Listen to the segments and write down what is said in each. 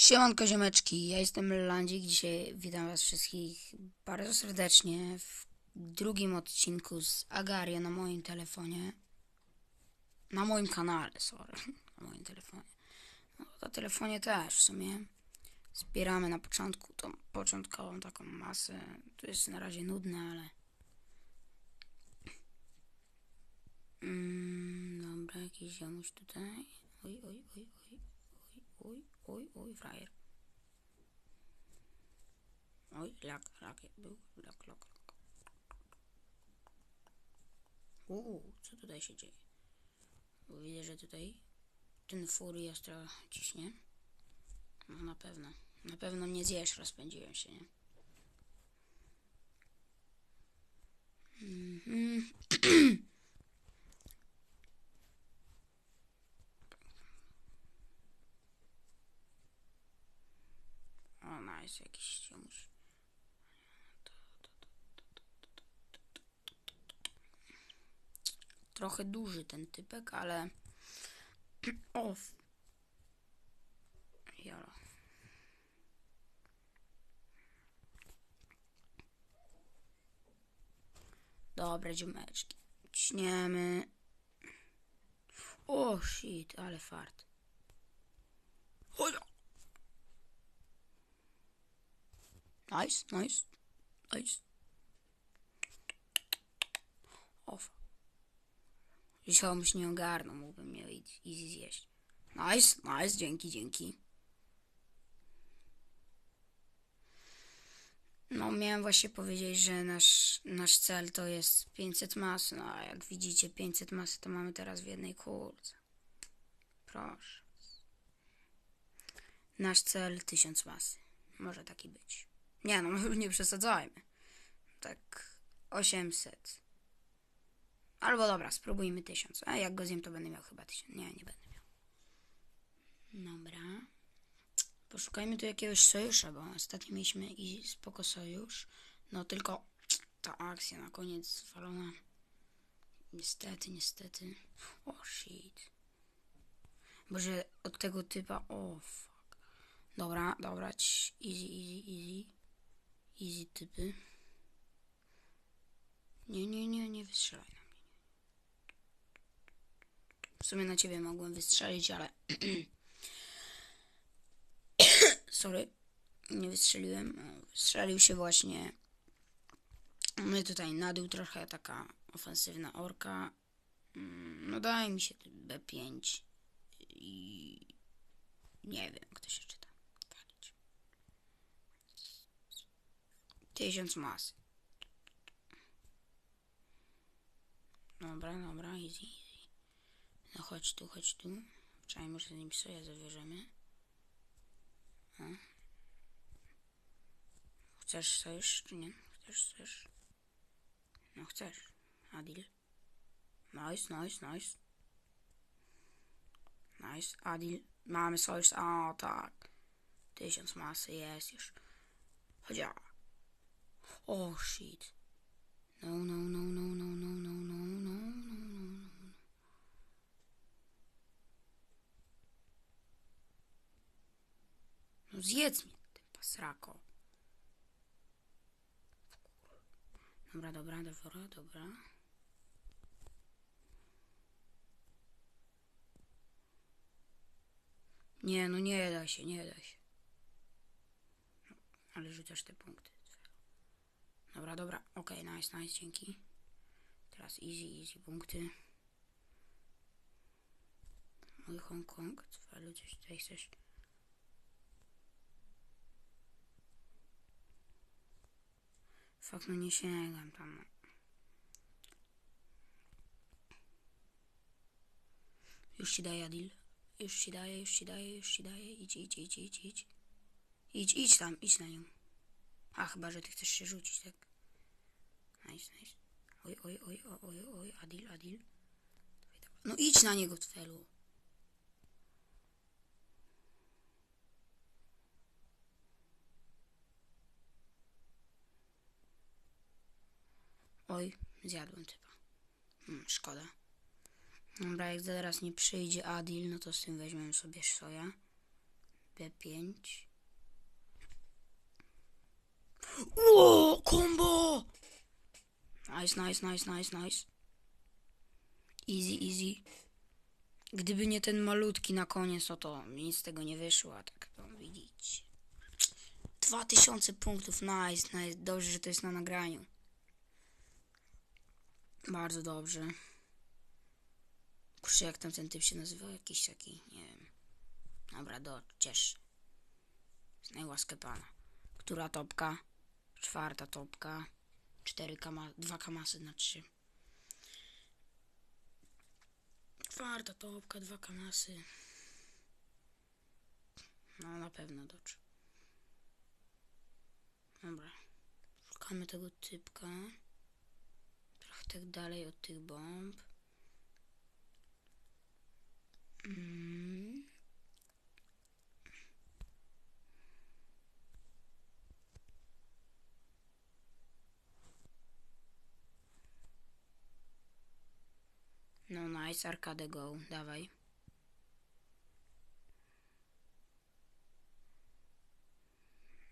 Siemanko ziomeczki, ja jestem Landzik, dzisiaj witam was wszystkich bardzo serdecznie w drugim odcinku z Agaria na moim telefonie. Na moim kanale, sorry, na moim telefonie. No, na telefonie też w sumie. Zbieramy na początku tą początkową taką masę. To jest na razie nudne, ale... Mm, dobra, jakiś ziomuś tutaj. Oj, oj, oj, oj. Oj, oj, oj, frajer. Oj, lak, lak był, lak, lak, lak. Uuu, co tutaj się dzieje? Bo widzę, że tutaj ten fury ciśnie. No na pewno. Na pewno mnie zjesz, rozpędziłem się, nie? Nice, jakiś czemuś. Trochę duży ten typek, ale... O! Dobra, dziomeczki. Ciśniemy. O, shit, ale fart. Nice, nice, nice. Off. Jeśli komuś nie ogarnął, mógłbym mnie easy zjeść. Nice, nice, dzięki, dzięki. No, miałem właśnie powiedzieć, że nasz, nasz cel to jest 500 mas. No, a jak widzicie, 500 mas to mamy teraz w jednej kurce. Proszę. Nasz cel 1000 masy. Może taki być. Nie no, nie przesadzajmy. Tak 800. Albo dobra, spróbujmy 1000. A jak go zjem, to będę miał chyba 1000. Nie, nie będę miał. Dobra. Poszukajmy tu jakiegoś sojusza, bo ostatnio mieliśmy i spoko sojusz. No tylko ta akcja na koniec zwalona. Niestety, niestety. O oh, shit. Boże, od tego typa. O oh, fuck. Dobra, dobra. Easy, easy, easy. Easy typy. Nie, nie, nie, nie wystrzelaj na mnie. W sumie na ciebie mogłem wystrzelić, ale... Sorry, nie wystrzeliłem. Strzelił się właśnie... My tutaj na dół trochę taka ofensywna orka. No daj mi się B5 i nie wiem, jak to się czyta. Tysiąc masy. Dobra, dobra, easy, easy. No chodź tu, chodź tu. Wczoraj może z nim sobie zawierzemy. Chcesz sojusz, czy nie? Chcesz sojusz? No chcesz. Adil. Nice, nice, nice. Nice. Adil. Mamy sojusz. O, tak. Tysiąc masy jest już. Chodź. Oh shit. No, no, no, no, no, no, no, no, no, no, no, no. No zjedz mnie, ty pasrako. Dobra, dobra, dobra, dobra. Nie, no nie da się, nie da się. No, ale rzucasz te punkty. Dobra, dobra, okay, nice, nice, dzięki. Teraz easy, easy punkty. Mój Hongkong, Cwelu, coś tutaj chcesz? Fakt, no nie sięgam tam. Już ci daję, Adil. Już ci daję, już ci daję, już ci daję. Idź, idź, idź, idź, idź. Idź, idź tam, idź na nią. A, chyba, że ty chcesz się rzucić, tak? Nice, nice. Oj, oj, oj, oj, oj, Adil, Adil. No idź na niego, Twelu. Oj, zjadłem typa. Hmm, szkoda. Dobra, jak zaraz nie przyjdzie Adil, no to z tym weźmiemy sobie soja. P5. Ło, combo! Nice, nice, nice, nice, nice. Easy, easy. Gdyby nie ten malutki na koniec, no to nic z tego nie wyszło, a tak to widzicie. 2000 punktów, nice, nice. Dobrze, że to jest na nagraniu. Bardzo dobrze. Kurczę, jak tam ten typ się nazywał? Jakiś taki, nie wiem. Dobra, do, ciesz. Znaj łaskę pana. Która topka? Czwarta topka. Cztery kama, dwa kamasy na trzy. Czwarta topka, dwa kamasy. No, na pewno docz. Dobra. Szukamy tego typka. Trochę tak dalej od tych bomb. Mm. Nice, arcade go, dawaj.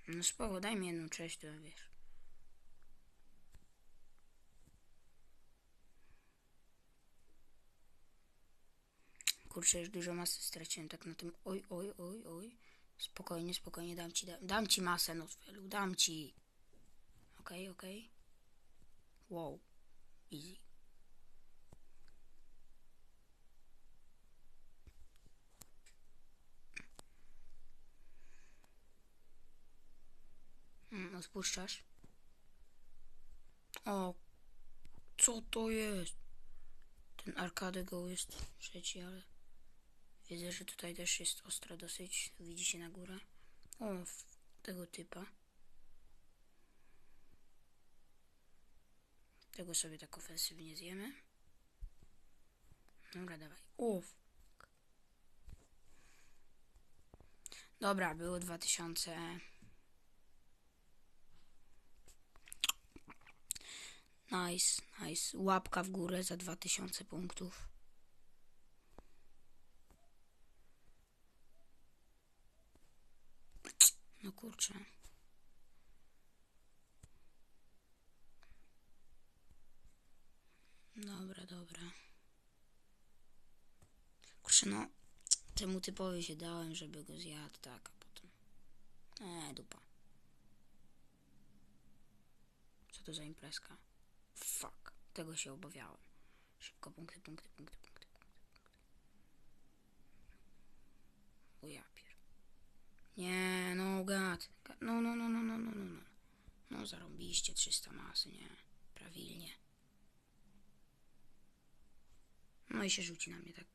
No spoko, daj mi jedną cześć, to wiesz. Kurczę, już dużo masy straciłem tak na tym. Oj, oj, oj, oj. Spokojnie, spokojnie, dam ci, dam, dam ci masę, Notfelu, dam ci. Okej, okej. Wow, easy. Mm, odpuszczasz? O, co to jest? Ten Arcade Go jest trzeci, ale widzę, że tutaj też jest ostro dosyć. Widzicie na górę. O, tego typa. Tego sobie tak ofensywnie zjemy. Dobra, dawaj. Uff. Dobra, było 2000. Nice, nice. Łapka w górę za 2000 punktów. No kurczę. Dobra, dobra. Kurczę, no. Temu typowi się dałem, żeby go zjadł, tak, a potem. Eee, dupa. Co to za imprezka? Fuck, tego się obawiałem. Szybko, punkty, punkty, punkty, punkty. O. Nie, no. Gad- No, no, no, no, no, no, no, no. No zarąbiście 300 masy, nie? Prawilnie. No i się rzuci na mnie tak.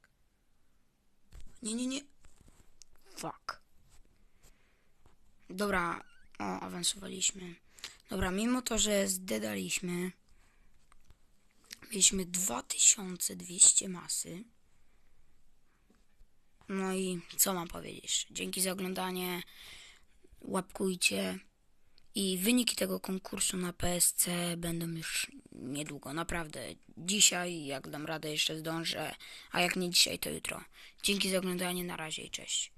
Nie, nie, nie. Fuck. Dobra, o, awansowaliśmy. Dobra, mimo to, że zdedaliśmy, mieliśmy 2200 masy. No i co mam powiedzieć? Dzięki za oglądanie. Łapkujcie. I wyniki tego konkursu na PSC będą już niedługo. Naprawdę. Dzisiaj, jak dam radę, jeszcze zdążę. A jak nie dzisiaj, to jutro. Dzięki za oglądanie. Na razie i cześć.